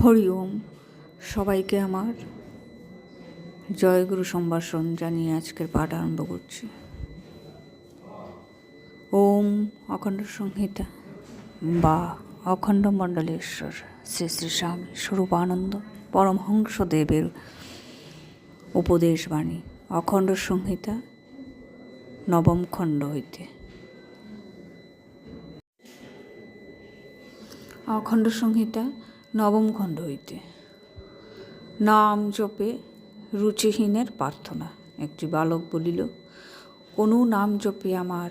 হরি ওম। সবাইকে আমার জয়গুরু সম্ভাষণ জানিয়ে আজকের পাঠ আরম্ভ করছি। ওম অখণ্ড সংহিতা বা অখণ্ড মণ্ডলেশ্বর শ্রী শ্রী স্বামী স্বরূপানন্দ পরমহংসদেবের উপদেশ বাণী অখণ্ড সংহিতা নবম খণ্ড হইতে। অখণ্ড সংহিতা নবম খণ্ড হইতে। নাম জপে রুচিহীনের প্রার্থনা। একটি বালক বলিল, কোনো নাম জপে আমার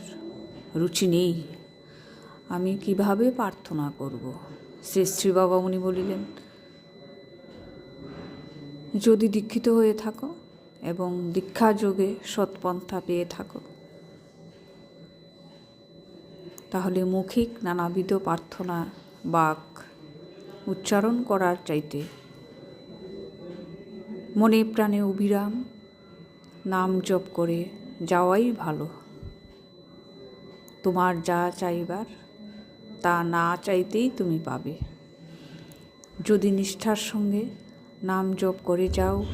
রুচি নেই। আমি কীভাবে প্রার্থনা করব? শ্রী শ্রী উনি বলিলেন, যদি দীক্ষিত হয়ে থাকো এবং দীক্ষা যোগে সৎপন্থা পেয়ে থাকো, তাহলে মৌখিক নানাবিধ প্রার্থনা, বাক উচ্চারণ করার চাইতে। মনে প্রাণে অবিরাম, নাম জপ করে যাওয়াই ভালো। তোমার যা চাইবার, তা না চাইতেই তুমি পাবে। যদি নিষ্ঠার সঙ্গে নাম জপ করে যাও,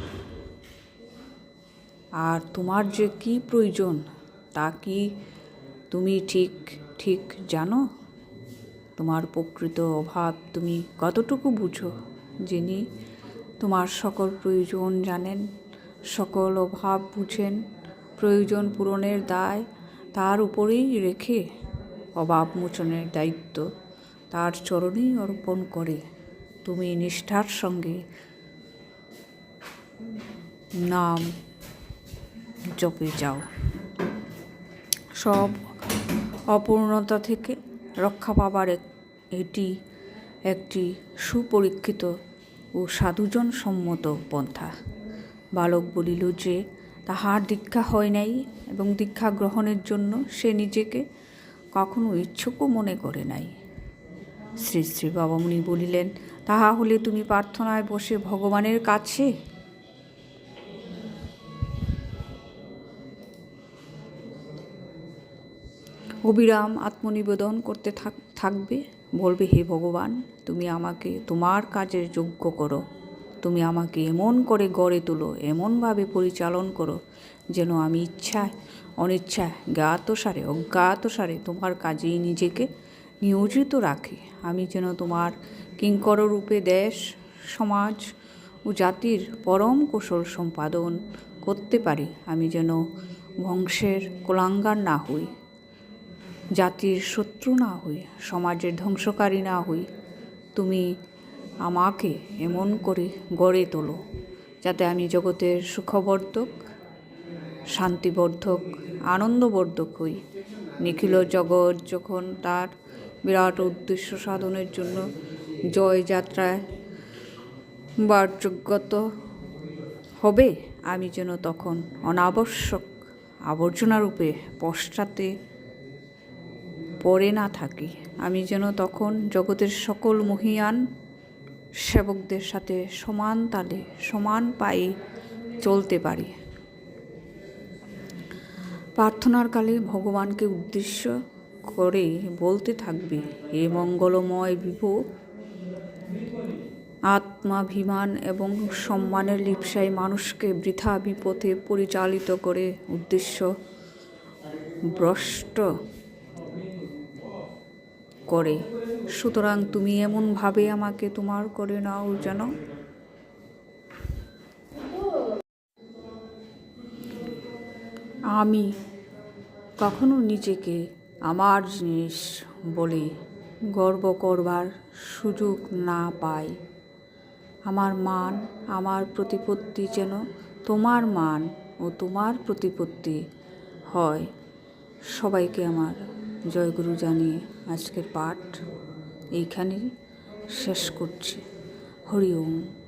আর তোমার যে কি প্রয়োজন, তা কি তুমি ঠিক ঠিক জানো? তোমার প্রকৃত অভাব তুমি কতটুকু বুঝো? যিনি তোমার সকল প্রয়োজন জানেন, সকল অভাব বুঝেন, প্রয়োজন পূরণের দায় তার উপরেই রেখে অভাব মোচনের দায়িত্ব তার চরণেই অর্পণ করে। তুমি নিষ্ঠার সঙ্গে নাম জপে যাও। সব অপূর্ণতা থেকে রক্ষা পাবার এটি একটি সুপরীক্ষিত ও সাধুজন সম্মত পন্থা। বালক বলিল যে, তাহার দীক্ষা হয় নাই এবং দীক্ষা গ্রহণের জন্য সে নিজেকে কখনো ইচ্ছুকও মনে করে নাই। শ্রী শ্রী বাবামণি বলিলেন, তাহা হলে তুমি প্রার্থনায় বসে ভগবানের কাছে অবিরাম আত্মনিবেদন করতে থাকবে। বলবে, হে ভগবান, তুমি আমাকে, তোমার কাজের যোগ্য করো। তুমি আমাকে এমন করে গড়ে তোলো, এমনভাবে পরিচালন করো, যেন আমি ইচ্ছায়, অনিচ্ছায়, জ্ঞাতসারে, অজ্ঞাতসারে তোমার কাজেই নিজেকে নিয়োজিত রাখি। আমি যেন তোমার কিঙ্কর রূপে দেশ, সমাজ ও জাতির পরম কুশল সম্পাদন করতে পারি। আমি যেন বংশের কোলাঙ্গার না হই। জাতির শত্রু না হই, সমাজের ধ্বংসকারী না হই। তুমি আমাকে এমন করে গড়ে তোলো যাতে আমি জগতের সুখবর্ধক, শান্তিবর্ধক, আনন্দবর্ধক হই। নিখিল জগৎ যখন তার বিরাট উদ্দেশ্য সাধনের জন্য জয়যাত্রায় বার্যগত হবে, আমি যেন তখন অনাবশ্যক আবর্জনারূপে পশ্চাতে পড়ে না থাকি। আমি যেন তখন জগতের সকল মহিয়ান সেবকদের সাথে সমান তালে, সমান পায়ে চলতে পারি। প্রার্থনার কালে ভগবানকে উদ্দেশ্য করে বলতে থাকবে, হে মঙ্গলময় বিভু, আত্মাভিমান এবং সম্মানের লিপসায় মানুষকে বৃথা বিপথে পরিচালিত করে উদ্দেশ্য ভ্রষ্ট করে। সুতরাং তুমি এমনভাবে আমাকে তোমার করে নাও যেন। আমি কখনো নিজেকে আমার জিনিস বলে গর্ব করবার সুযোগ না পাই। আমার মান, আমার প্রতিপত্তি যেন তোমার মান ও তোমার প্রতিপত্তি হয়। সবাইকে আমার জয়গুরু জানিয়ে আজকের পাঠ এইখানেই শেষ করছি। হরি ওম।